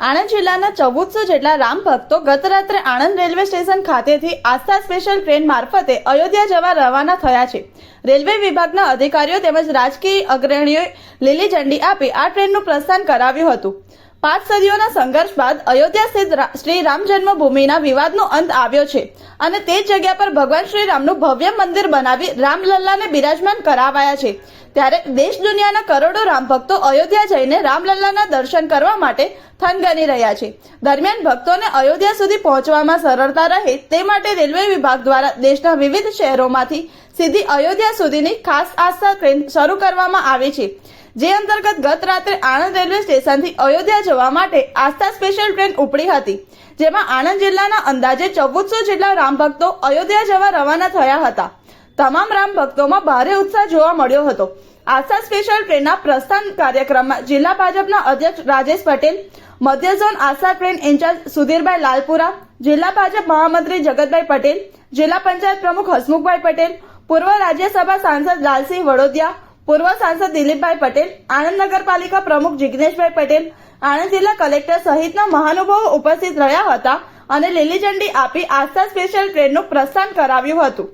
આણંદ જિલ્લાના ચૌદસો જેટલા રામ ભક્તો ગત રાત્રે આણંદ રેલવે સ્ટેશન ખાતેથી આસ્થા સ્પેશિયલ ટ્રેન મારફતે અયોધ્યા જવા રવાના થયા છે. રેલવે વિભાગના અધિકારીઓ તેમજ રાજકીય અગ્રણીઓએ લીલી ઝંડી આપી આ ટ્રેનનું પ્રસ્થાન કરાવ્યું હતું. પાંચ સદીઓના સંઘર્ષ બાદ અયોધ્યા સ્થિત શ્રી રામ જન્મભૂમિના વિવાદનો અંત આવ્યો છે અને તે જગ્યા પર ભગવાન શ્રી રામનું ભવ્ય મંદિર બનાવી રામલલ્લાને બિરાજમાન કરાવાયા છે. ત્યારે દેશ દુનિયાના કરોડો રામ ભક્તો અયોધ્યા જઈને રામલલ્લાના દર્શન કરવા માટે થનગની રહ્યા છે. દરમિયાન ભક્તોને અયોધ્યા સુધી પહોંચવામાં સરળતા રહે તે માટે રેલવે વિભાગ દ્વારા દેશના વિવિધ શહેરોમાંથી સીધી અયોધ્યા સુધીની ખાસ આસ્થા ટ્રેન શરૂ કરવામાં આવી છે. જે અંતર્ગત ગત રાત્રે આણંદ રેલવે સ્ટેશનથી અયોધ્યા જવા માટે આસ્થા સ્પેશિયલ ટ્રેન ઉપડી હતી, જેમાં આણંદ જિલ્લાના અંદાજે ચૌદસો જેટલા રામ ભક્તો અયોધ્યા જવા રવાના થયા હતા. તમામ રામ ભક્તોમાં ભારે ઉત્સાહ જોવા મળ્યો હતો. આસ્થા સ્પેશિયલ ટ્રેનના પ્રસ્થાન કાર્યક્રમમાં જિલ્લા ભાજપના અધ્યક્ષ રાજેશ પટેલ, મધ્ય zone Aastha train incharge Sudhirbhai Lalpura, જિલ્લા ભાજપ મહામંત્રી જગતભાઈ પટેલ, જિલ્લા પંચાયત પ્રમુખ હસમુખભાઈ પટેલ, પૂર્વ રાજ્યસભા સાંસદ લાલસિંહ વડોદિયા પૂર્વ સાંસદ દિલીપભાઈ પટેલ, આણંદ નગરપાલિકા પ્રમુખ જિગ્નેશભાઈ પટેલ, આણંદ જિલ્લા કલેક્ટર સહિતના મહાનુભાવો ઉપસ્થિત રહ્યા હતા અને લીલી ઝંડી આપી આસ્થા સ્પેશિયલ ટ્રેનનું પ્રસ્થાન કરાવ્યું હતું.